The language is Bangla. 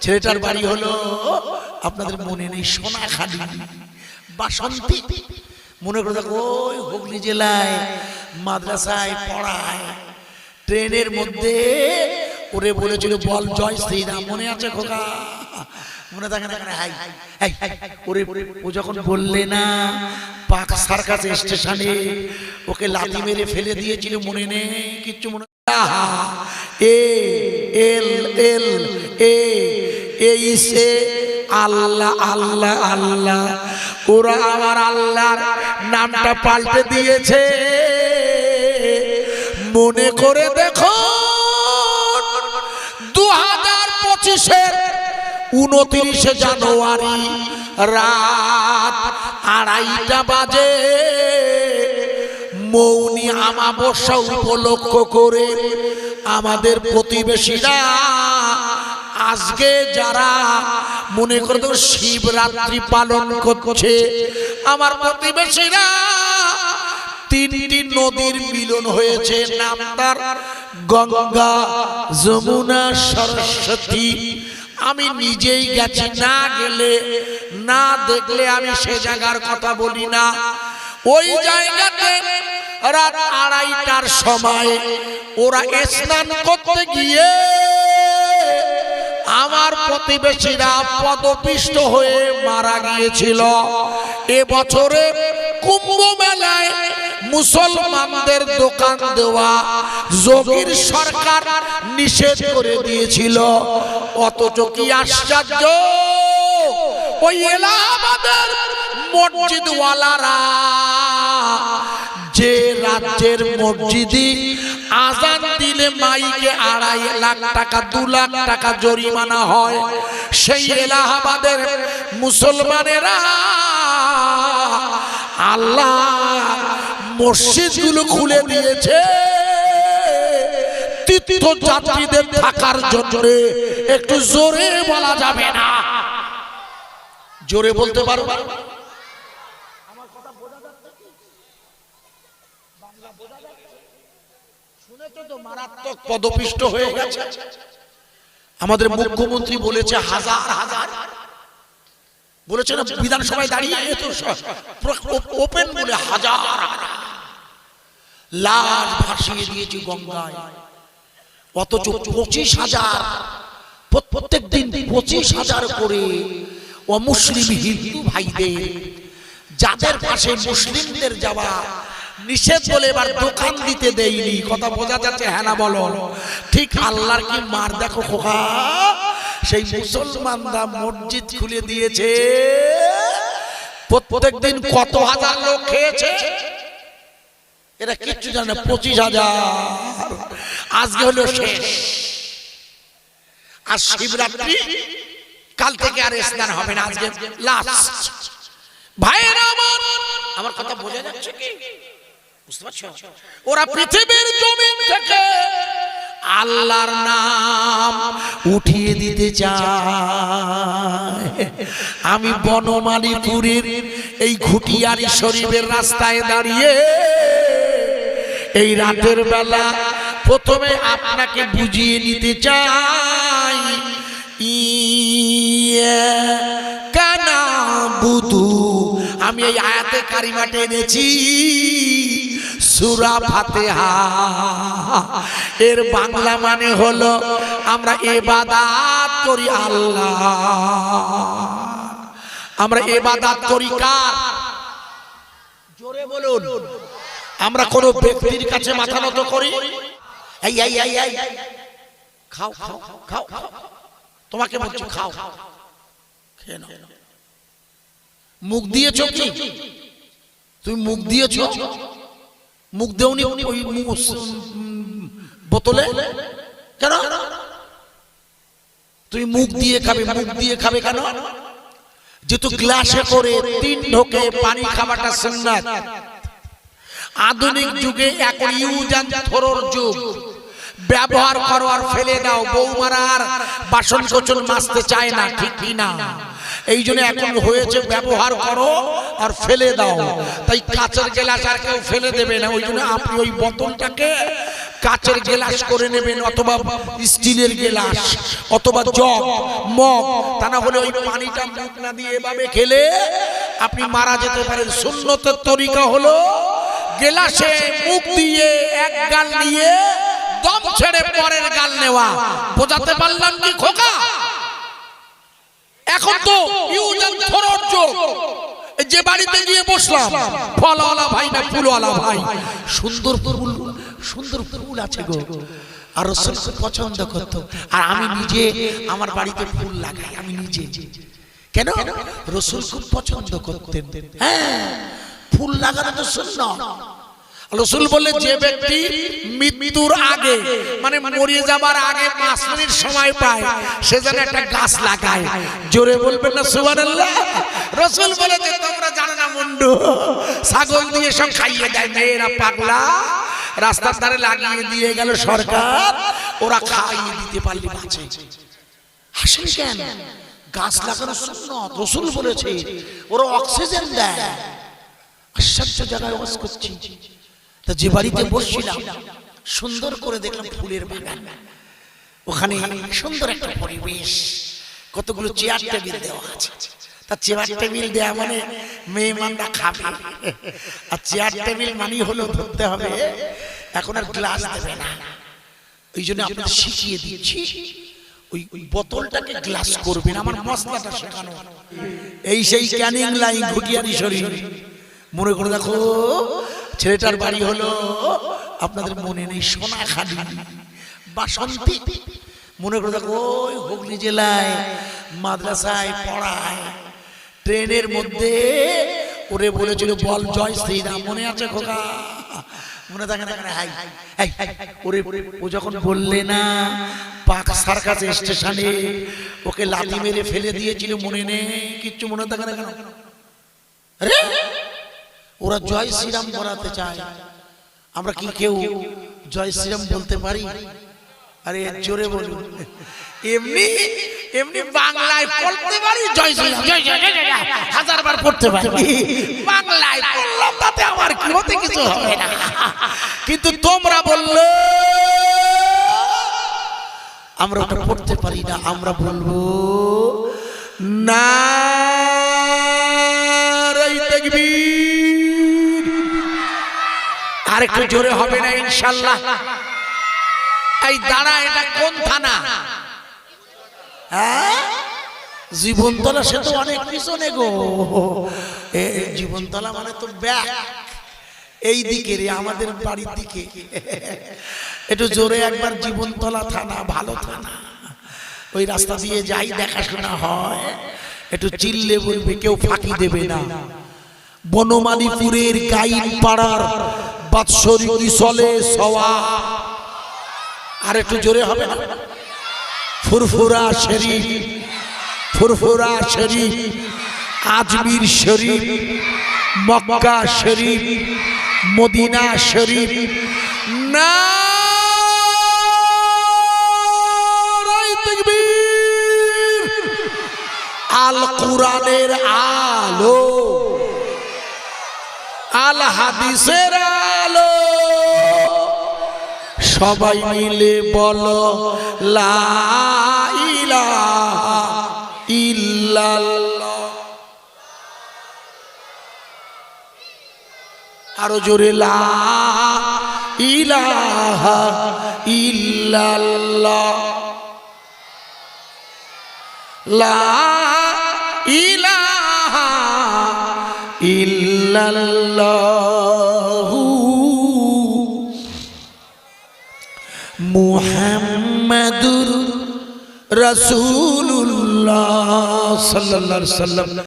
ছেলেটার বাড়ি হলো আপনাদের মনে নেই সোনাখালি। বাসন্তী। মনে করে দেখো ওই হুগলি জেলায় মাদ্রাসায় পড়ায়। ট্রেনের মধ্যে ওরে বলেছিল বল জয় শ্রীরাম মনে আছে খোকা? মনে থাকে না? হাই, ওরে ও যখন বললে না পাক সার্কাস স্টেশনে ওকে লাথি মেরে ফেলে দিয়েছিল মনে নেই কিচ্ছু মনে এল এল এ এই সে আল্লাহ আল্লাহ আল্লাহ। ওরা আমার আল্লাহর নামটা পাল্টে দিয়েছে। মনে করে দেখো দু হাজার পঁচিশের উনত্রিশে জানুয়ারি রাত আড়াইটা বাজে। মৌনি আমাবস্যা উপলক্ষ করে আমাদের প্রতিবেশীরা আজকে যারা মনে করে তো শিবরাত্রি পালন করছে, আমার প্রতিবেশীরা, তিনটি নদীর মিলন হয়েছে, নাম তার গঙ্গা, যমুনা, সরস্বতী। আমি নিজেই গেছি, না গেলে, না দেখলে আমি সে জায়গার কথা বলি না। ওই জায়গাতে রাত আড়াইটার সময় ওরা স্নান করতে গিয়ে আমার প্রতিবেশীরা পদপিষ্ট হয়ে মারা গিয়েছিল। এ বছরে কুম্ভ মেলায় মুসলমানদের দোকান দেওয়া যোগীর সরকার নিষেধ করে দিয়েছিল। অথচ কি আশ্চর্য? ওই এলাহাবাদের মসজিদওয়ালারা যে রাজ্যের মসজিদি আজান দিলে মাইকে আড়াই লাখ টাকা, দু লাখ টাকা জরিমানা হয়। সেই এলাহাবাদের মুসলমানেরা আল্লাহ মসজিদগুলো খুলে দিয়েছে যাত্রীদের থাকার জন্য। একটু জোরে বলা যাবে না। জোরে বলতে পারব পদপিষ্ট হয়ে গেছে। আমাদের মুখ্যমন্ত্রী বলেছে হাজার হাজার। বলেছে না, বিধানসভায় দাঁড়িয়ে ওপেন বলে হাজার। লাশ ভাসিয়ে দিয়েছে গঙ্গায়। অথচ পঁচিশ হাজার, প্রত্যেক দিন পঁচিশ হাজার করে অমুসলিম হিন্দু ভাইদের, যাদের পাশে মুসলিমদের যাওয়া নিষেধ বলে এবার দোকান দিতে দেয়নি। কথা বোঝা যাচ্ছে হ্যাঁ না বলো? ঠিক আল্লাহর কি মার দেখো খোকা। সেই মুসলমানরা মসজিদ খুলে দিয়েছে। প্রত্যেক দিন কত হাজার লোক খেয়েছে। এরা কিচ্ছু জানে পঁচিশ হাজার। আজকে হলো শেষ। আর শিবরাত্রি? কাল থেকে আর স্নান হবে না আজকে। লাস্ট ভাইয়েরা আমার। আমার কথা বোঝা যাচ্ছে কি? বুঝতে পারছ? ওরা পৃথিবীর জমিন থেকে আল্লাহর নাম উঠিয়ে দিতে চায়। আমি বনমালীপুরের এই ঘুটিয়ারি শরীফের রাস্তায় দাঁড়িয়ে এই রাতের বেলা প্রথমে আপনাকে বুঝিয়ে নিতে চাই। ইয়া কানা বুধু। আমি এই আয়াতে কারিমাটে এনেছি সুরা ফাতেহা। এর বাংলা মানে হলো, আমরা এবাদাত করি আল্লাহ। আমরা এবাদাত করি কার? জোরে বলুন। আমরা কোন ব্যক্তির কাছে মাথা নত করি? এই এই এই এই। খাও খাও খাও খাও। তোমাকে বলছি খাও। খেয়ে নাও। মুখ দিয়েছ কি? তুমি মুখ দিয়েছ? মুখ দেওনি ওই বোতলে? কেন? তুমি মুখ দিয়ে খাবে, মুখ দিয়ে খাবে কেন? যেহেতু গ্লাসে করে তিন ঢোকে পানি খাওয়াটা সুন্নাত। আধুনিক যুগে এখন ইউজ অ্যান্ড থ্রোর যুগ। ব্যবহার করো আর ফেলে দাও, বৌমারা আর বাসন কোচন মাজতে চায় না, ঠিক কি না এই জন্য এখন হয়েছে ব্যবহার করো আর ফেলে দাও। তাই কাঁচের গেলাস আর কেউ ফেলে দেবে না। ওই জন্য আপনি ওই বোতলটাকে কাচের গেলাস করে নেবেন অথবা স্টিলের গেলাস অথবা জগ মগ। তা না হলে ওই পানিটা মুখ না দিয়ে এভাবে খেলে আপনি মারা যেতে পারেন। সুন্নতের তরিকা হলো গেলাসে মুখ দিয়ে এক গাল নিয়ে দম ছেড়ে পরের গাল নেওয়া। বোঝাতে পারলাম কি খোকা? এখন তো ইউজ। এই যে বাড়িতে গিয়ে বসলাম, ফলওয়ালা ভাই না ফুলওয়ালা ভাই? সুন্দর ফুল সুন্দর ফুল আছে গো। আর রসুল পছন্দ করত। আর আমি নিজে, আমার বাড়িতে ফুল লাগাই, আমি নিজে। কেন? রসুল খুব পছন্দ করতেন। হ্যাঁ ফুল লাগানো তো শূন্য। রসুল বলে যে ব্যক্তি মৃত্যুর আগে মানে মরিয়ে যাবার আগে পাঁচ মিনিট সময় পায় সে যেন একটা গাছ লাগায়। জোরে বলবেন না সুবান রসুল বলে যে তোমরা জানো না মুন্ডু ছাগল দিয়ে সব খাইয়ে দেয় মেয়েরা পাগলা। রাস্তার ধারে লাগিয়ে দিয়ে গেল সরকার। ওরা খাইয়ে দিতে পারলে বাঁচে। হাসেন কেন? গাছ লাগানো শূন্য রসুল বলেছে ওরা অক্সিজেন দেয়। আশ্চর্য জায়গায় বাস করছি। তা যে বাড়িতে বসছিলাম সুন্দর করে দেখলাম ফুলের বাগান। ওখানে সুন্দর একটা পরিবেশ কতগুলো চেয়ার টেবিল দেওয়া আছে। তা চেয়ার টেবিল দেওয়া মানে মেহমানরা খাবে। আর চেয়ার টেবিল মানি হলো ধরতে হবে। এখন আর গ্লাস দেবে না। ওই জন্য আপনাদের শিখিয়ে দিচ্ছি ওই ওই বোতলটাকে গ্লাস করবেন আমার মশলাটা শেখানো। এই সেই ক্যানিং লাইন ঘুটিয়ারি শরীর। মনে করে দেখো ছেলেটার বাড়ি হলো আপনাদের মনে নেই সোনাখালি। বাসন্তী। মনে করে দেখো, ওই হুগলি জেলায়, মাদ্রাসায় পড়ায়। ট্রেনের মধ্যে ওরে বলেছিল, বল জয় শ্রীরাম, মনে আছে খোকা? মনে থাকে না? হাই হাই ওরে, ও যখন বললে না, পাক সার্কাস স্টেশনে ওকে লাথি মেরে ফেলে দিয়েছিল মনে নেই, কিচ্ছু মনে থাকে না কেন? আরে ওরা জয় শ্রীরাম করাতে চায়। আমরা কি কেউ জয় শ্রীরাম বলতে পারি? আরে জোরে বলুন। এমনি এমনি বাংলায় বলতে পারি জয় শ্রীরাম। জয় জয় হাজার বার পড়তে পারি। বাংলায় বললাম তাতে আমার কি হতে কিছু হবে না। কিন্তু তোমরা বললে আমরা ওটা পড়তে পারি না আমরা বলব না আর একটু জোরে হবে না ইনশাল্লাহ। এই দাঁড়া এটা কোন থানা? হ্যাঁ? জীবনতলা সে তো অনেক পিছনে গো। এ জীবনতলা মানে তো ব্যাগ এই দিকে রে আমাদের বাড়ির দিকে। একটু জোরে একবার জীবনতলা থানা ভালো থানা। ওই রাস্তা দিয়ে যাই দেখাশোনা হয়। একটু চিল্লে বলবে কেউ ফাঁকি দেবে না। বনমালীপুরের গাইন পাড়ার বাৎসরিক চলে সওয়া আর একটু জোরে হবে না? Furfura Sharif Furfura Sharif, Ajmer Sharif, Mecca Sharif, Medina Sharif. না আল কুরআনের আলো আল হাদিসের সবাই মিলে বলো আরও জোরে লা ইলাহা ইল্লাল্লাহ। লা ইলাহা ইল্লাল্লাহু। মুহাম্মাদুর রাসূলুল্লাহ সাল্লাল্লাহু আলাইহি সাল্লাম